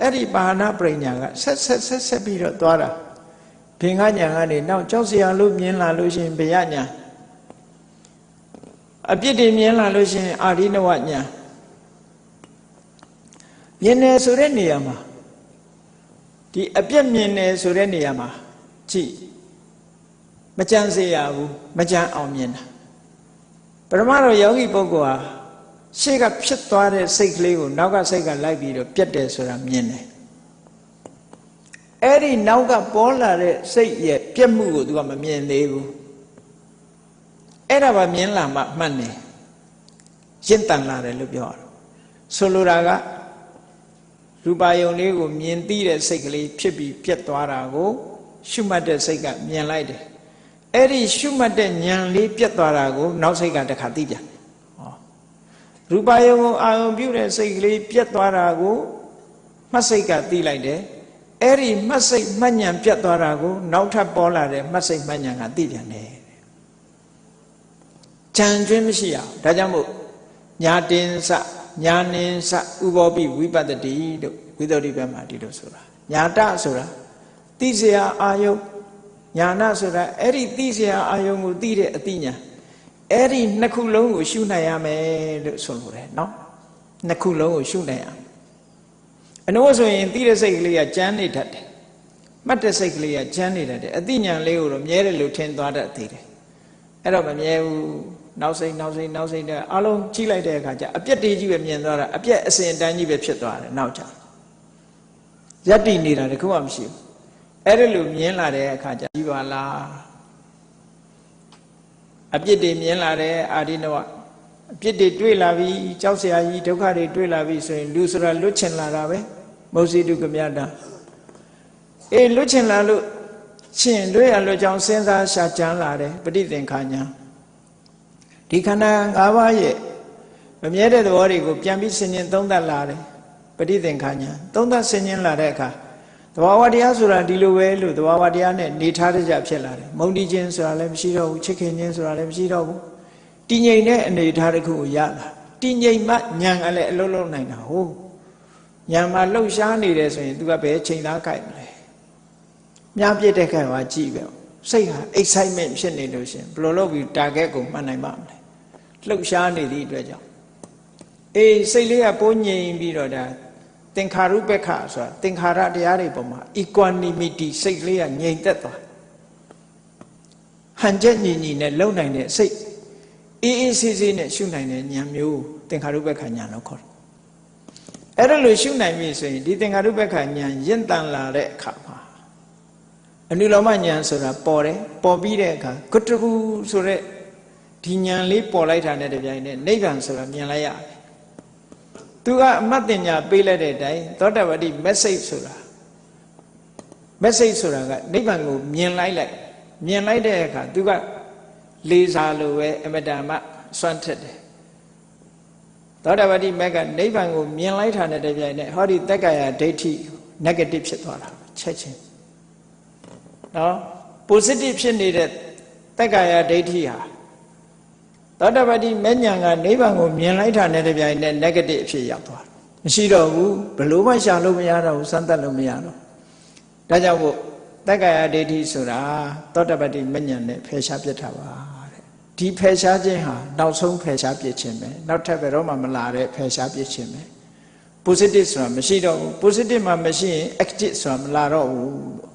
အဲ့ဒီပါဏပရိညာကဆက်ဆက်ဆက်ဆက်ပြီးတော့သွားတာဘင်္ဂညာကနေနောက်ကြောက်စရာလို့မြင်လာလို့ရှိရင်ဘယညာအပြစ်တွေမြင်လာလို့ရှိရင်အာရိနဝညာမြင်တယ်ဆိုတဲ့နေရာမှာဒီအပြစ်မြင်တယ်ဆိုတဲ့နေရာမှာကြည့်မကြမ်းစေရဘူးမကြမ်းအောင်မြင်တာပရမတော်ယောဂီပုဂ္ဂိုလ်ဟာ ရှေ့ကဖြစ်သွားတဲ့စိတ်ကလေးကိုနောက်ကစိတ်ကလိုက်ပြီးတော့ပြတ်တယ်ဆိုတာမြင်တယ်အဲ့ဒီနောက်ကပေါ်လာတဲ့စိတ်ရဲ့ပြက်မှုကိုသူကမမြင်သေးဘူးအဲ့ဒါပါမြင်လာမှမှတ်နေရင့်တန်လာတယ်လို့ပြောတာဆိုလိုတာကရူပါယုံလေးကိုမြင်သိတဲ့စိတ်ကလေးဖြစ်ပြီးပြက်သွားတာကို ရှုမှတ်တဲ့စိတ်ကမြင်လိုက်တယ်အဲ့ဒီရှုမှတ်တဲ့ဉာဏ်လေးပြက်သွားတာကို နောက်စိတ်ကတခါသိပြန်ဟော ရူပယုံကိုအာယုံပြုတဲ့စိတ်ကလေးပြတ်သွားတာကိုမှတ်စိတ်ကသိလိုက်တယ်အဲ့ဒီမှတ်စိတ်မှတ်ဉဏ်ပြတ်သွားတာကိုနောက်ထပ်ပေါ်လာတဲ့မှတ်စိတ်မှတ်ဉဏ်ကသိပြန်တယ်ကြံကျွင်းမရှိအောင်ဒါကြောင့်မို့ညာတင်စညာနင်စဥဘောပိဝိပတ္တိတို့ဝိသုဒ္ဓိဘက်မှာဒီလိုဆိုတာညာတဆိုတာသိစရာအာယုညာနာဆိုတာအဲ့ဒီသိစရာအာယုကိုသိတဲ့အတိညာ အဲ့ဒီနှစ်ခုလုံးကိုရှုနိုင်ရမယ်လို့ဆိုလိုတယ်နော်နှစ်ခုလုံးကိုရှုနိုင်ရအနိုးဆိုရင်သိတဲ့စိတ်ကလေးကကြမ်းနေတတ်တယ်မှတ်တဲ့စိတ်ကလေးကကြမ်းနေတတ်တယ်အသိဉာဏ်လေးကိုတော့မြဲတယ်လို့ထင်သွားတတ်သေးတယ်အဲ့တော့မမြဲဘူးနောက်စိတ်နောက်စိတ်နောက်စိတ်တဲ့အလုံးကြည့်လိုက်တဲ့အခါကျအပြက်တေးကြီးပဲမြင်သွားတာအပြက်အစင်တန်းကြီးပဲဖြစ်သွားတယ်နောက်ကျယက်တည်နေတာတခုမှမရှိဘူးအဲ့ဒါလိုမြင်လာတဲ့အခါကျကြီးပါလား အပြစ်တွေမြင်လာတဲ့အာရိနဝအပြစ်တွေတွေ့လာပြီကြောက်စရာကြီးဒုက္ခတွေတွေ့လာပြီဆိုရင်လူဆိုတာလွတ်ချင်လာတာပဲမௌစီတုကမြတာအေးလွတ်ချင်လာလို့ရှင်တွေ့ရလို့ကြောင့်စဉ်းစားရှာကြမ်းလာတယ်ပဋိသင်္ခာညာဒီခန္ဓာ၅ပါးရဲ့မမြဲတဲ့သဘောတွေကိုပြန်ပြီးဆင်ញင်သုံးသပ်လာတယ်ပဋိသင်္ခာညာသုံးသပ်ဆင်ញင်လာတဲ့အခါ သဘာဝတရားဆိုတာဒီလိုပဲလို့သဘာဝတရားနဲ့နေထားကြဖြစ်လာတယ်မုံတီခြင်းဆိုတာလည်းမရှိတော့ဘူးချစ်ခင်ခြင်းဆိုတာလည်းမရှိတော့ဘူးတည်ငြိမ်တဲ့အနေထားတစ်ခုကိုရလာတည်ငြိမ်မှညံကလည်းအလုံးလုံးနိုင်တာဟုတ်ညံမှာလှုပ်ရှားနေတယ်ဆိုရင် तू ကဘယ်ချိန်သားကြိုက်မလဲမြားပြစ်တဲ့ခါကကြည့်ပဲစိတ်ဟာ excitement ဖြစ်နေလို့ရှင်ဘယ်လိုလုပ်ပြီး target ကိုမှတ်နိုင်ပါမလဲလှုပ်ရှားနေသည့်အတွက်ကြောင့်အေးစိတ်လေးကပိုးငြိမ်ပြီးတော့ဒါ သင်္ခါရုပ္ပခဆိုတာသင်္ခါရတရားတွေပေါ်မှာ equanimity စိတ်လေးကငြိမ်သက်သွားဟန်ချက်ညီညီနဲ့လုံနိုင်တဲ့စိတ်အေးအေးဆေးဆေးနဲ့ရှုနိုင်တဲ့ဉာဏ်မျိုးသင်္ခါရုပ္ပခဉာဏ်လို့ခေါ်တယ်အဲ့ဒါလို့ရှုနိုင်ပြီဆိုရင်ဒီသင်္ခါရုပ္ပခဉာဏ်ရင့်တန်လာတဲ့အခါမှာအနုလောမဉာဏ်ဆိုတာပေါ်တယ်ပေါ်ပြီးတဲ့အခါကုတ္တကူဆိုတဲ့ဒီဉာဏ်လေးပေါ်လိုက်တာနဲ့တပြိုင်နက်နိဗ္ဗာန်ဆိုတာမြင်လိုက်ရတယ် သူကအမတ်တင်ညာပေးလိုက်တဲ့အတိုင်းသောတပတိ message ဆိုတာ message ဆိုတာကနိဗ္ဗာန်ကိုမြင်လိုက်လိုက်မြင်လိုက်တဲ့အခါသူကလေးစားလို့ပဲအမတန်မှစွန့်ထက်တယ်သောတပတိမက်ကနိဗ္ဗာန်ကိုမြင်လိုက်တာနဲ့တပြိုင်နက်ဟောဒီတက္ကရာဒိဋ္ဌိ negative ဖြစ်သွားတာချက်ချင်းနော် positive ဖြစ်နေတဲ့တက္ကရာဒိဋ္ဌိဟာ သောတပတိမဉ္ဇဏ်ကနိဗ္ဗာန်ကိုမြင်လိုက်တာနဲ့တပြိုင်နက် negative အဖြစ်ရောက်သွားတယ်မရှိတော့ဘူးဘလို့မှရှာလို့မရတော့ဘူးစမ်းသပ်လို့မရတော့ဒါကြောင့်မို့တက္ကရာဒိဋ္ဌိဆိုတာသောတပတိမဉ္ဇဏ်နဲ့ဖယ်ရှားပြစ်တာပါတဲ့ဒီဖယ်ရှားခြင်းဟာနောက်ဆုံးဖယ်ရှားပြစ်ခြင်းပဲနောက်ထပ်ဘယ်တော့မှမလာတဲ့ဖယ်ရှားပြစ်ခြင်းပဲ positive ဆိုတာမရှိတော့ဘူး positive မှာမရှိရင် active ဆိုတာမလာတော့ဘူးလို့